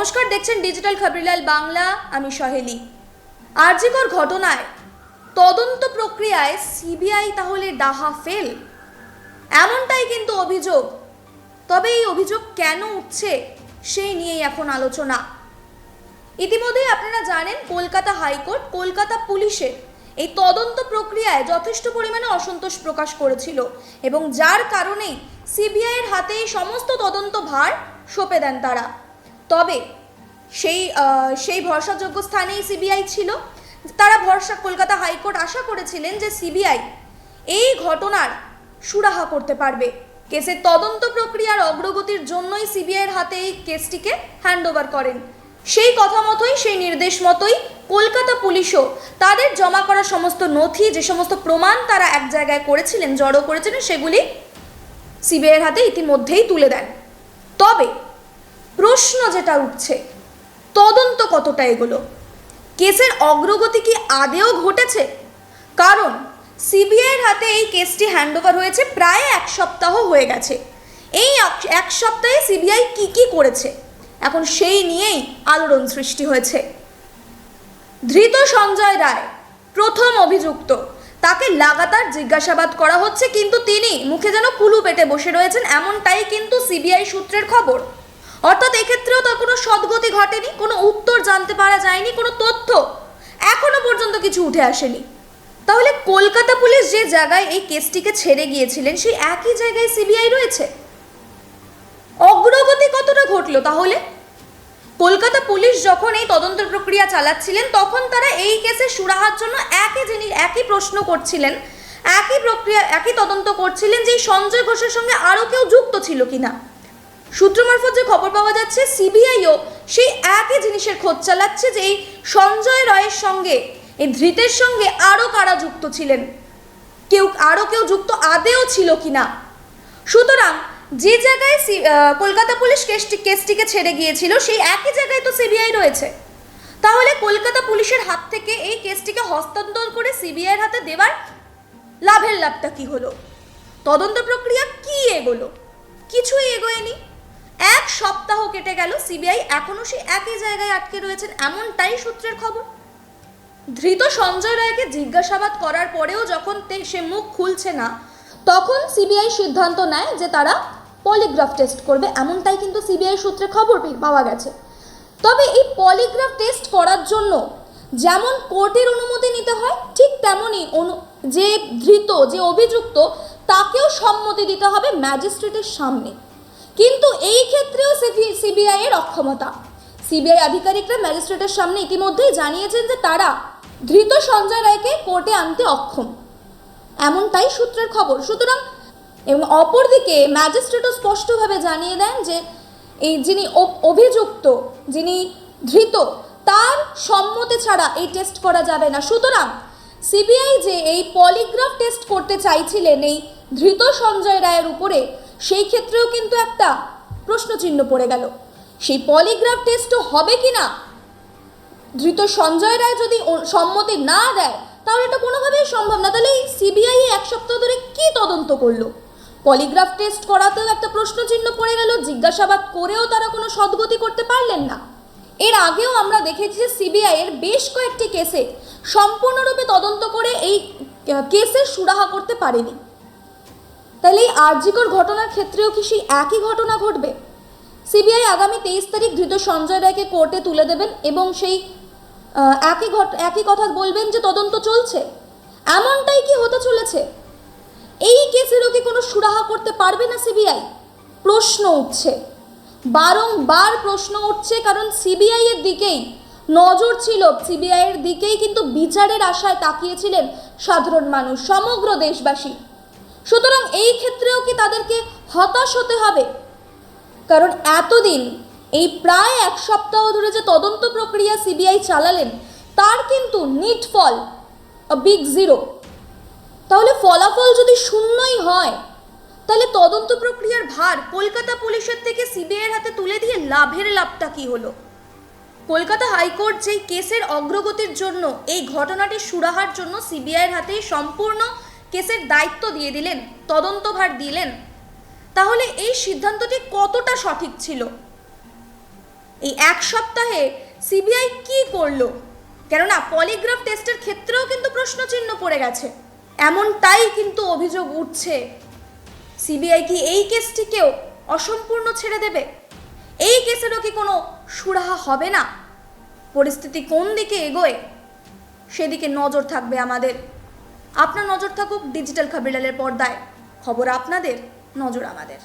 নমস্কার, দেখছেন ডিজিটাল খবরিলাল বাংলা আমি সহেলি। আরজিকর ঘটনায় তদন্ত প্রক্রিয়ায় সিবিআই তাহলে ডাহা ফেল? এমনটাই কিন্তু অভিযোগ। তবে এই অভিযোগ কেন উঠছে সেই নিয়েই এখন আলোচনা। ইতিমধ্যেই আপনারা জানেন কলকাতা হাইকোর্ট কলকাতা পুলিশের এই তদন্ত প্রক্রিয়ায় যথেষ্ট পরিমাণে অসন্তোষ প্রকাশ করেছিল এবং যার কারণেই সিবিআইয়ের হাতে এই সমস্ত তদন্ত ভার সঁপে দেন তারা। তবে সেই সেই ভরসাযোগ্য স্থানেই সিবিআই ছিল। তারা ভরসা কলকাতা হাইকোর্ট আশা করেছিলেন যে সিবিআই এই ঘটনার সুরাহা করতে পারবে। কেসের তদন্ত প্রক্রিয়ার অগ্রগতির জন্যই সিবিআইয়ের হাতে এই কেসটিকে হ্যান্ডওভার করেন। সেই কথা মতোই, সেই নির্দেশ মতোই কলকাতা পুলিশও তাদের জমা করা সমস্ত নথি, যে সমস্ত প্রমাণ তারা এক জায়গায় করেছিলেন, জড়ো করেছিলেন, সেগুলি সিবিআইয়ের হাতে ইতিমধ্যেই তুলে দেন। তবে প্রশ্ন যেটা উঠছে তদন্ত কতটা এগোলো? কেসের অগ্রগতি কি আদেও ঘটেছে? কারণ, সিবিআইয়ের হাতে এই কেসটি হ্যান্ডওভার হয়েছে প্রায় এক সপ্তাহ হয়ে গেছে। এই এক- সপ্তাহে সিবিআই কি কি করেছে? এখন সেই নিয়েই আলোড়ন সৃষ্টি হয়েছে। ধৃত সঞ্জয় রায়, প্রথম অভিযুক্ত। তাকে লাগাতার জিজ্ঞাসাবাদ করা হচ্ছে, কিন্তু তিনি মুখে যেন কুলু পেটে বসে রয়েছেন, এমনটাই কিন্তু সিবিআই সূত্রের খবর। অর্থাৎ এক্ষেত্রেও তার কোনো সদ্গতি ঘটেনি, কোনো উত্তর জানতে পারা যায়নি, কোনো তথ্য এখনও পর্যন্ত কিছু উঠে আসেনি। তাহলে কলকাতা পুলিশ যে জায়গায় এই কেসটিকে ছেড়ে গিয়েছিলেন, সেই একই জায়গায় সিবিআই রয়েছে? অগ্রগতি কতটা ঘটলো তাহলে? কলকাতা পুলিশ যখন এই তদন্ত প্রক্রিয়া চালাচ্ছিলেন, তখন তারা এই কেসে সুরাহার জন্য একই জিনিস, একই প্রশ্ন করছিলেন, একই প্রক্রিয়া, একই তদন্ত করছিলেন যে সঞ্জয় ঘোষের সঙ্গে আরও কেউ যুক্ত ছিল কিনা। সূত্র মারফত যে খবর পাওয়া যাচ্ছে, সিবিআইও সেই একই জিনিসের খোঁজ চালাচ্ছে যে এই সঞ্জয় রায়ের সঙ্গে, এই ধৃতের সঙ্গে আরও কারা যুক্ত ছিলেন? কেউ আরও কেউ যুক্ত আদেও ছিল কিনা? সুতরাং যে জায়গায় কলকাতা পুলিশ কেসটি, কেসটিকে ছেড়ে গিয়েছিল, সেই একই জায়গায় তো সিবিআই রয়েছে। তাহলে কলকাতা পুলিশের হাত থেকে এই কেসটিকে হস্তান্তর করে সিবিআইয়ের হাতে দেওয়ার লাভের লাভটা কি হলো? তদন্ত প্রক্রিয়া কি এগোলো? কিছুই এগোয়নি। এক সপ্তাহ কেটে গেল, সিবিআই এখনও সেই একই জায়গায় আটকে রয়েছেন, এমনটাই সূত্রের খবর। ধৃত সঞ্জয় রায়কে জিজ্ঞাসাবাদ করার পরেও যখন সে মুখ খুলছে না, তখন সিবিআই সিদ্ধান্ত নেয় যে তারা পলিগ্রাফ টেস্ট করবে, এমনটাই কিন্তু সিবিআই সূত্রে খবর পাওয়া গেছে। তবে এই পলিগ্রাফ টেস্ট করার জন্য যেমন কোর্টের অনুমতি নিতে হয়, ঠিক তেমনই অনু, যে ধৃত, যে অভিযুক্ত, তাকেও সম্মতি দিতে হবে ম্যাজিস্ট্রেটের সামনে। কিন্তু এই ক্ষেত্রেও সিবিআই এর অক্ষমতা। সিবিআই আধিকারিকরা ম্যাজিস্ট্রেটের সামনে ইতিমধ্যেই জানিয়েছেন যে তারা ধৃত সঞ্জয় রায়কে কোর্টে আনতে অক্ষম। এমনটাই সূত্রের খবর। সুতরাং এবং অপরদিকে ম্যাজিস্ট্রেটও স্পষ্টভাবে জানিয়ে দেন যে এই যিনি অভিযুক্ত, যিনি ধৃত, তার সম্মতি ছাড়া এই টেস্ট করা যাবে না। সুতরাং সিবিআই যে এই পলিগ্রাফ টেস্ট করতে চাইছিলেন এই ধৃত সঞ্জয় রায়ের উপরে সেই ক্ষেত্রেও কিন্তু একটা প্রশ্নচিহ্ন পড়ে গেল। সেই পলিগ্রাফ টেস্টও হবে কি না ধৃত সঞ্জয় রায় যদি সম্মতি না দেয়, তাহলে এটা কোনোভাবেই সম্ভব না। তাহলে এই সিবিআই এক সপ্তাহ ধরে কি তদন্ত করল? পলিগ্রাফ টেস্ট করাতেও একটা প্রশ্নচিহ্ন পড়ে গেল, জিজ্ঞাসাবাদ করেও তারা কোনো সদ্গতি করতে পারলেন না। এর আগেও আমরা দেখেছি যে সিবিআই এর বেশ কয়েকটি কেসে সম্পূর্ণরূপে তদন্ত করে এই কেসের সুরাহা করতে পারেনি। তাহলে এই আর্জিকর ঘটনার ক্ষেত্রেও কি সেই একই ঘটনা ঘটবে? সিবিআই আগামী তেইশ তারিখ ধৃত সঞ্জয় রায়কে কোর্টে তুলে দেবেন এবং সেই একই ঘট, একই কথা বলবেন যে তদন্ত চলছে। এমনটাই কি হতে চলেছে? এই কেসেরও কি কোনো সুরাহা করতে পারবে না সিবিআই? প্রশ্ন উঠছে। বারংবার প্রশ্ন উঠছে, কারণ সিবিআই এর দিকেই নজর ছিল। সিবিআই এর দিকেই কিন্তু বিচারের আশায় তাকিয়েছিলেন সাধারণ মানুষ, সমগ্র দেশবাসী। সুতরাং এই ক্ষেত্রেও কি তাদেরকে হতাশ হতে হবে? কারণ এতদিন, এই প্রায় এক সপ্তাহ ধরে যে তদন্ত প্রক্রিয়া সিবিআই চালালেন, তার কিন্তু নিট ফল বিগ জিরো তাহলে ফলাফল যদি শূন্যই হয়, তাহলে তদন্ত প্রক্রিয়ার ভার কলকাতা পুলিশের থেকে সিবিআইয়ের হাতে তুলে দিয়ে লাভের লাভটা কি হলো? কলকাতা হাইকোর্ট যেই কেসের অগ্রগতির জন্য, এই ঘটনাটি সুরাহার জন্য সিবিআইয়ের হাতে সম্পূর্ণ কেসের দায়িত্ব দিয়ে দিলেন, তদন্তভার দিলেন। তাহলে এই সিদ্ধান্তটি কতটা সঠিক ছিল? এই এক সপ্তাহে সিবিআই কি করল? কেননা পলিগ্রাফ টেস্টের ক্ষেত্রেও কিন্তু প্রশ্নচিহ্ন পড়ে গেছে। এমনটাই কিন্তু অভিযোগ উঠছে। সিবিআই কি এই কেসটিকেও অসম্পূর্ণ ছেড়ে দেবে? এই কেসেরও কি কোনো সুরাহা হবে না? পরিস্থিতি কোন দিকে এগোয়? সেদিকে নজর থাকবে আমাদের। আপনার নজর থাকুক ডিজিটাল খাবিলালের পর্দায়। খবর আপনাদের নজর আমাদের।